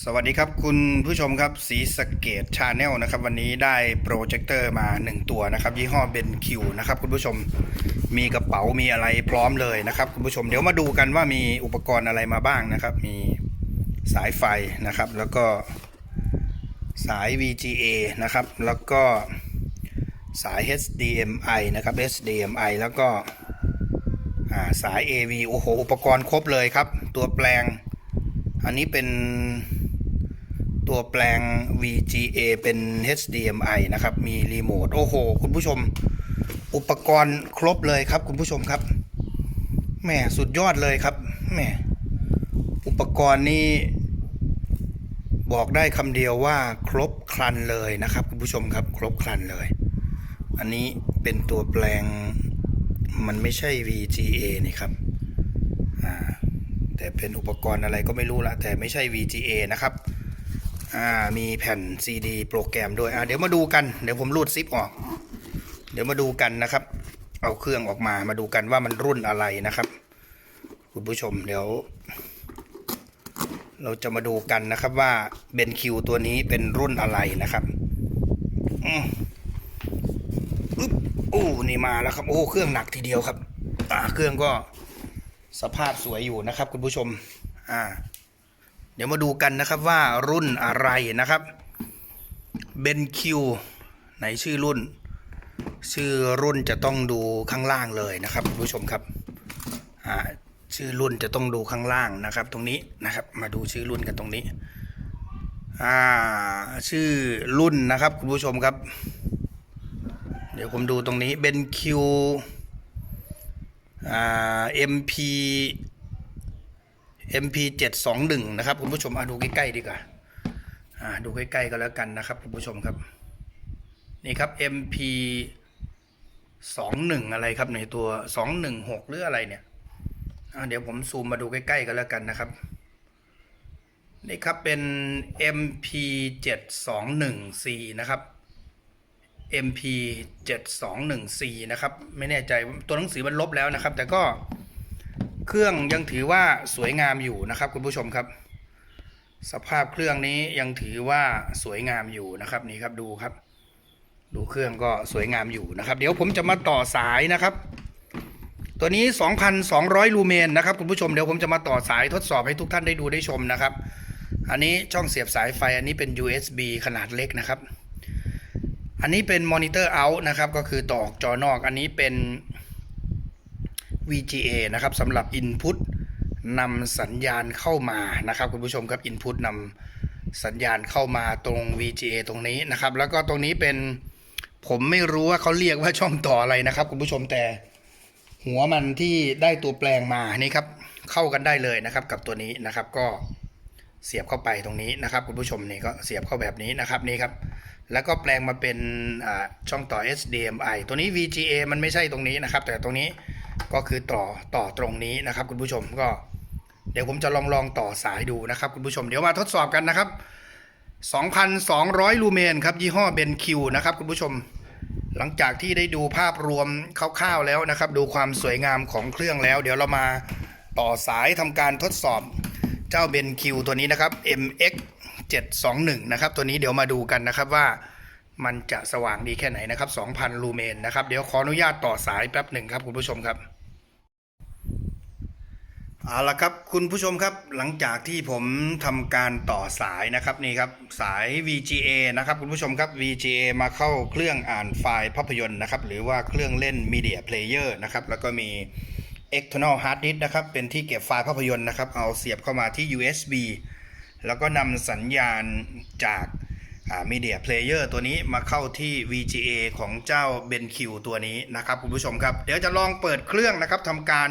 สวัสดีครับคุณผู้ชมครับสีสเกตชาแนลนะครับ วันนี้ได้โปรเจคเตอร์มา 1 ตัวนะครับ ยี่ห้อเบนคิวนะครับคุณผู้ชมมีกระเป๋ามีอะไรพร้อมเลยนะครับ คุณผู้ชมเดี๋ยวมาดูกันว่ามีอุปกรณ์อะไรมาบ้างนะครับ มีสายไฟนะครับ แล้วก็สาย VGA นะครับ แล้วก็สาย HDMI นะครับ HDMI แล้วก็สาย AV โอ้โหอุปกรณ์ครบเลยครับ ตัวแปลง อันนี้เป็น ตัวแปลง VGA เป็น HDMI นะครับ มีรีโมท โอ้โห คุณผู้ชม อุปกรณ์ครบเลยครับ คุณผู้ชมครับแหมสุดยอดเลยครับแหมอุปกรณ์นี้บอกได้คำเดียวว่าครบครันเลยนะครับ คุณผู้ชมครับ ครบครันเลย อันนี้เป็นตัวแปลงมันไม่ใช่ VGA นี่ครับอ่าแต่เป็นอุปกรณ์อะไรก็ไม่รู้ละแต่ไม่ใช่ VGA นะครับ อ่ามีแผ่น CD โปรแกรมด้วยอ่าเดี๋ยวมาดูกันเดี๋ยวผมรูดซิปออก เดี๋ยวมาดูกันนะครับ เอาเครื่องออกมามาดูกันว่ามันรุ่นอะไรนะครับ คุณผู้ชมเดี๋ยว เราจะมาดูกันนะครับว่าเบนคิวตัวนี้เป็นรุ่นอะไรนะครับอือึ๊บโอ้นี่มาแล้วครับ โอ้เครื่องหนักทีเดียวครับ อ่าเครื่องก็สภาพสวยอยู่นะครับ คุณผู้ชม อ่า เดี๋ยวมาดูกันนะครับว่ารุ่นอะไรนะครับเบนคิวไหนชื่อรุ่น ชื่อรุ่นจะต้องดูข้างล่างเลยนะครับคุณผู้ชมครับอ่าชื่อรุ่นจะต้องดูข้างล่างนะครับ ตรงนี้นะครับ มาดูชื่อรุ่นกันตรงนี้อ่าชื่อรุ่นนะครับคุณผู้ชมครับ เดี๋ยวผมดูตรงนี้เบนคิวอ่า MP MP 721 นะครับคุณผู้ชมอะดูใกล้ๆดีกว่าอ่าดูใกล้ๆก็แล้วกันนะครับคุณผู้ชมครับ นี่ครับ MP 21อะไรครับในตัว216หรืออะไรเนี่ยเดี๋ยวผมซูมมาดูใกล้ๆก็แล้วกันนะครับ นี่ครับเป็น MP 721 C นะครับ MP 7214นะครับ ไม่แน่ใจตัวหนังสือมันลบแล้วนะครับ แต่ก็ เครื่องยังถือว่าสวยงามอยู่นะครับ คุณผู้ชมครับ สภาพเครื่องนี้ยังถือว่าสวยงามอยู่นะครับนี่ครับดูครับ ดูเครื่องก็สวยงามอยู่นะครับ เดี๋ยวผมจะมาต่อสายนะครับ ตัวนี้ 2,200 ลูเมนนะครับคุณผู้ชมเดี๋ยวผมจะมาต่อสายทดสอบให้ทุกท่านได้ดูได้ชมนะครับ อันนี้ช่องเสียบสายไฟอันนี้เป็น USB ขนาดเล็กนะครับ อันนี้เป็นมอนิเตอร์เอาท์นะครับก็คือต่อออกจอนอกอันนี้เป็น VGA นะครับสำหรับ Input นำสัญญาณเข้ามานะครับคุณผู้ชมครับ Input นำสัญญาณเข้ามาตรง VGA ตรงนี้นะครับ แล้วก็ตรงนี้เป็นผมไม่รู้ว่าเขาเรียกว่าช่องต่ออะไรนะครับ คุณผู้ชมแต่ หัวมันที่ได้ตัวแปลงมานี่ครับเข้ากันได้เลยนะครับกับตัวนี้นะครับก็เสียบเข้าไปตรงนี้นะครับคุณผู้ชมนี่ก็เสียบเข้าแบบนี้นะครับนี่ครับ แล้วก็แปลงมาเป็นช่องต่อ HDMI ตัวนี้ VGA มันไม่ใช่ตรงนี้นะครับ แต่ตรงนี้ ก็คือต่อต่อตรงนี้นะครับ คุณผู้ชมก็ เดี๋ยวผมจะลองลองต่อสายดูนะครับ คุณผู้ชมเดี๋ยวมาทดสอบกันนะครับ 2,200 ลูเมนครับ ยี่ห้อเบนคิวนะครับ คุณผู้ชม หลังจากที่ได้ดูภาพรวมคร่าวๆแล้วนะครับ ดูความสวยงามของเครื่องแล้ว เดี๋ยวเรามาต่อสายทำการทดสอบเจ้าเบนคิวตัวนี้นะครับ MX 721นะครับตัวนี้เดี๋ยวมาดูกันนะครับว่า มันจะสว่างดีแค่ไหนนะครับ 2,000 ลูเมนนะครับ เดี๋ยวขออนุญาตต่อสายแป๊บหนึ่งครับคุณผู้ชมครับเอาละครับคุณผู้ชมครับหลังจากที่ผมทำการต่อสายนะครับนี่ครับสาย VGA นะครับคุณผู้ชมครับ VGA มาเข้าเครื่องอ่านไฟล์ภาพยนตร์นะครับหรือว่าเครื่องเล่น Media Player นะครับแล้วก็มี external hard disk นะครับเป็นที่เก็บไฟล์ภาพยนตร์นะครับเอาเสียบเข้ามาที่ USB แล้วก็นำสัญญาณจาก อ่า Media Player ตัวนี้มาเข้าที่ VGA ของเจ้า BenQ ตัวนี้นะครับคุณผู้ชมครับ เดี๋ยวจะลองเปิดเครื่องนะครับทำการ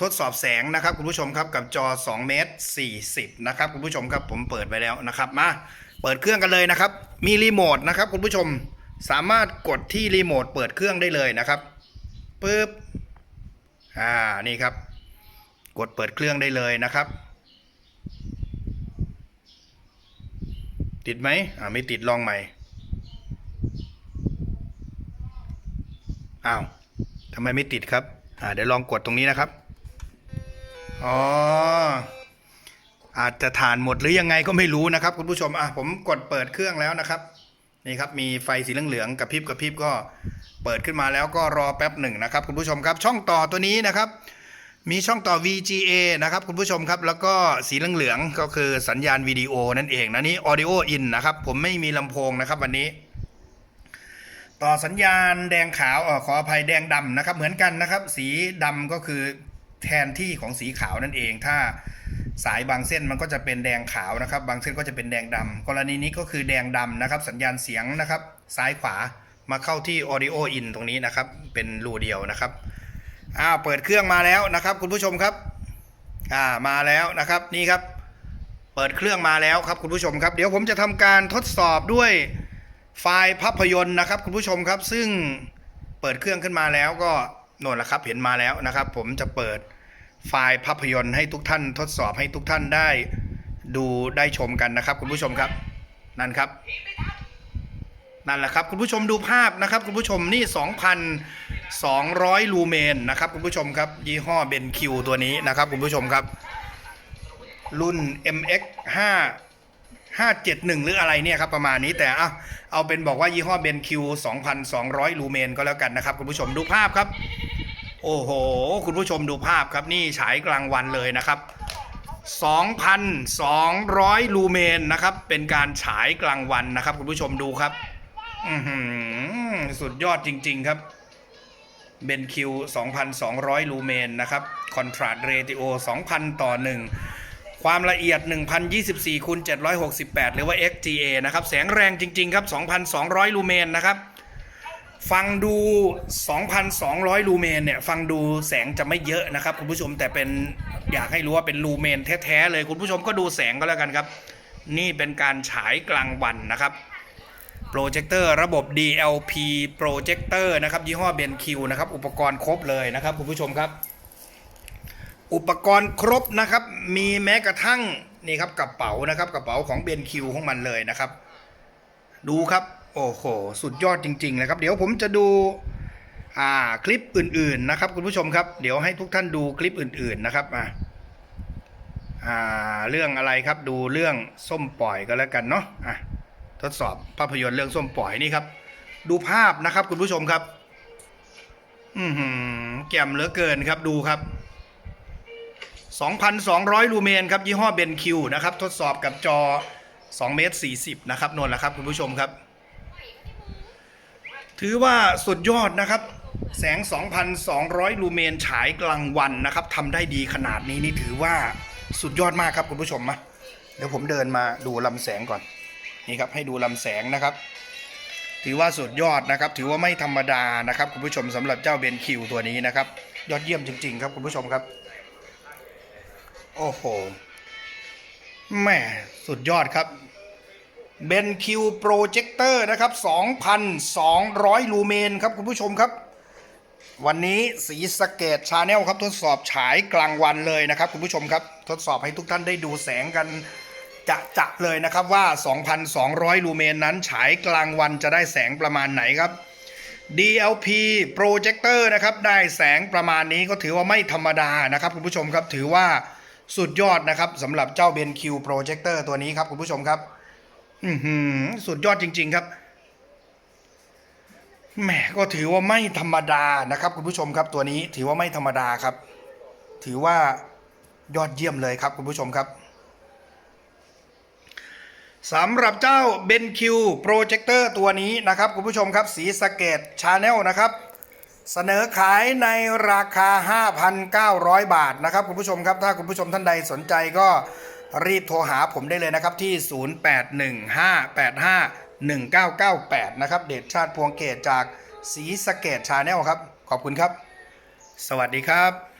ทดสอบแสงนะครับคุณผู้ชมครับกับจอ 2 เมตร 40 นะครับคุณผู้ชมครับผมเปิดไปแล้วนะครับมาเปิดเครื่องกันเลยนะครับ มีรีโมทนะครับคุณผู้ชมสามารถกดที่รีโมทเปิดเครื่องได้เลยนะครับปึ๊บอ่านี่ครับ กดเปิดเครื่องได้เลยนะครับ ติดไหมอ่าไม่ติดลองใหม่อ้าวทำไมไม่ติดครับ อ่าเดี๋ยวลองกดตรงนี้นะครับ อ๋อ อาจจะทานหมดหรือยังไงก็ไม่รู้นะครับ คุณผู้ชม อะผมกดเปิดเครื่องแล้วนะครับ นี่ครับมีไฟสีเหลืองๆกระพริบกระพริบก็เปิดขึ้นมาแล้วก็รอแป๊บหนึ่งนะครับ คุณผู้ชมครับ ช่องต่อตัวนี้นะครับ มีช่องต่อ VGA นะครับคุณผู้ชมครับ แล้วก็สีเหลืองๆก็คือสัญญาณวิดีโอนั่นเองนะนี่ Audio In นะครับ ผมไม่มีลำโพงนะครับวันนี้ ต่อสัญญาณแดงขาวออขออภัยแดงดำนะครับ เหมือนกันนะครับ สีดำก็คือแทนที่ของสีขาวนั่นเอง ถ้าสายบางเส้นมันก็จะเป็นแดงขาวนะครับ บางเส้นก็จะเป็นแดงดำกรณีนี้ก็คือแดงดำนะครับ สัญญาณเสียงนะครับ ซ้ายขวามาเข้าที่ Audio In ตรงนี้นะครับ เป็นรูเดียวนะครับ อ้าวเปิดเครื่องมาแล้วนะครับ คุณผู้ชมครับอ่ามาแล้วนะครับนี่ครับ เปิดเครื่องมาแล้วครับคุณผู้ชมครับ เดี๋ยวผมจะทำการทดสอบด้วยไฟล์ภาพยนตร์นะครับ คุณผู้ชมครับ ซึ่งเปิดเครื่องขึ้นมาแล้วก็โน่นละครับเห็นมาแล้วนะครับ ผมจะเปิดไฟล์ภาพยนตร์ให้ทุกท่าน ทดสอบให้ทุกท่านได้ดูได้ชมกันนะครับ คุณผู้ชมครับนั่นครับนั่นแหละครับ คุณผู้ชมดูภาพนะครับ คุณผู้ชมนี่ 200 ลูเมนนะครับคุณผู้ชมครับ ยี่ห้อเบนคิวตัวนี้นะครับคุณผู้ชมครับ รุ่น MX 5 571 หรืออะไรเนี่ยครับประมาณนี้แต่เอาเอาเป็นบอกว่ายี่ห้อเบนคิว2,200 ลูเมนก็แล้วกันนะครับคุณผู้ชมดูภาพครับ โอ้โห คุณผู้ชมดูภาพครับนี่ฉายกลางวันเลยนะครับ 2,200 ลูเมนนะครับ เป็นการฉายกลางวันนะครับ คุณผู้ชมดูครับ สุดยอดจริง ๆ ครับ เบนคิว2,200 ลูเมนนะครับคอนทราสเรติโอ2,000 ต่อ 1 ความละเอียด 1,024คูณ768 หรือว่า XGA นะครับ แสงแรงจริง ๆ ครับ 2,200 ลูเมนนะครับ ฟังดู 2,200 ลูเมนเนี่ย ฟังดูแสงจะไม่เยอะนะครับ คุณผู้ชมแต่เป็นอยากให้รู้ว่าเป็นลูเมนแท้ ๆ เลยคุณผู้ชมก็ดูแสงก็แล้วกันครับ นี่เป็นการฉายกลางวันนะครับ โปรเจคเตอร์ระบบ DLP โปรเจคเตอร์นะครับยี่ห้อ BenQ นะครับอุปกรณ์ครบเลยนะครับคุณผู้ชมครับ อุปกรณ์ครบนะครับ มีแม้กระทั่งนี่ครับกระเป๋านะครับกระเป๋าของ BenQ ของมันเลยนะครับ ดูครับ โอ้โห สุดยอดจริง ๆ นะครับ เดี๋ยวผมจะดูอ่าคลิปอื่น ๆ นะครับ คุณผู้ชมครับ เดี๋ยวให้ทุกท่านดูคลิปอื่น ๆ นะครับอ่าอ่าเรื่องอะไรครับดูเรื่องส้มปล่อยก็แล้วกันเนาะอะ ทดสอบภาพยนตร์เรื่องส้มปล่อยนี่ครับ ดูภาพนะครับคุณผู้ชมครับ อือหือแจ่มเหลือเกินครับดูครับ 2,200 ลูเมนครับ ยี่ห้อเบนคิวนะครับ ทดสอบกับจอ2เมตร40 นะครับนนแหละครับ คุณผู้ชมครับ ถือว่าสุดยอดนะครับ แสง 2,200 ลูเมนฉายกลางวันนะครับทำได้ดีขนาดนี้นี่ถือว่าสุดยอดมากครับคุณผู้ชมมาเดี๋ยวผมเดินมาดูลำแสงก่อน นี่ครับให้ดูลำแสงนะครับ ถือว่าสุดยอดนะครับ ถือว่าไม่ธรรมดานะครับคุณผู้ชมสำหรับเจ้าเบนคิวตัวนี้นะครับ ยอดเยี่ยมจริง ๆ ครับคุณผู้ชมครับ โอ้โหแม่สุดยอดครับเบนคิวโปรเจคเตอร์นะครับ 2,200 ลูเมนครับคุณผู้ชมครับ วันนี้สีสเกตชาแนลครับทดสอบฉายกลางวันเลยนะครับคุณผู้ชมครับ ทดสอบให้ทุกท่านได้ดูแสงกัน จะจะเลยนะครับว่า 2,200 ลูเมนนั้นฉายกลางวันจะได้แสงประมาณไหนครับ DLP โปรเจคเตอร์นะครับได้แสงประมาณนี้ก็ถือว่าไม่ธรรมดานะครับคุณผู้ชมครับถือว่าสุดยอดนะครับสำหรับเจ้า BenQ โปรเจคเตอร์ตัวนี้ครับคุณผู้ชมครับสุดยอดจริง ๆครับแหมก็ถือว่าไม่ธรรมดานะครับ คุณผู้ชมครับตัวนี้ถือว่าไม่ธรรมดาครับ ถือว่ายอดเยี่ยมเลยครับคุณผู้ชมครับ สำหรับเจ้า BenQ โปรเจคเตอร์ตัวนี้นะครับ คุณผู้ชมครับสีสเกตชาแนลนะครับ เสนอขายในราคา 5,900 บาทนะครับ คุณผู้ชมครับ ถ้าคุณผู้ชมท่านใดสนใจก็รีบโทรหาผมได้เลยนะครับที่ 0815851998 นะครับ เดชชาติพวงเกตจากสีสเกตชาแนลครับ ขอบคุณครับ สวัสดีครับ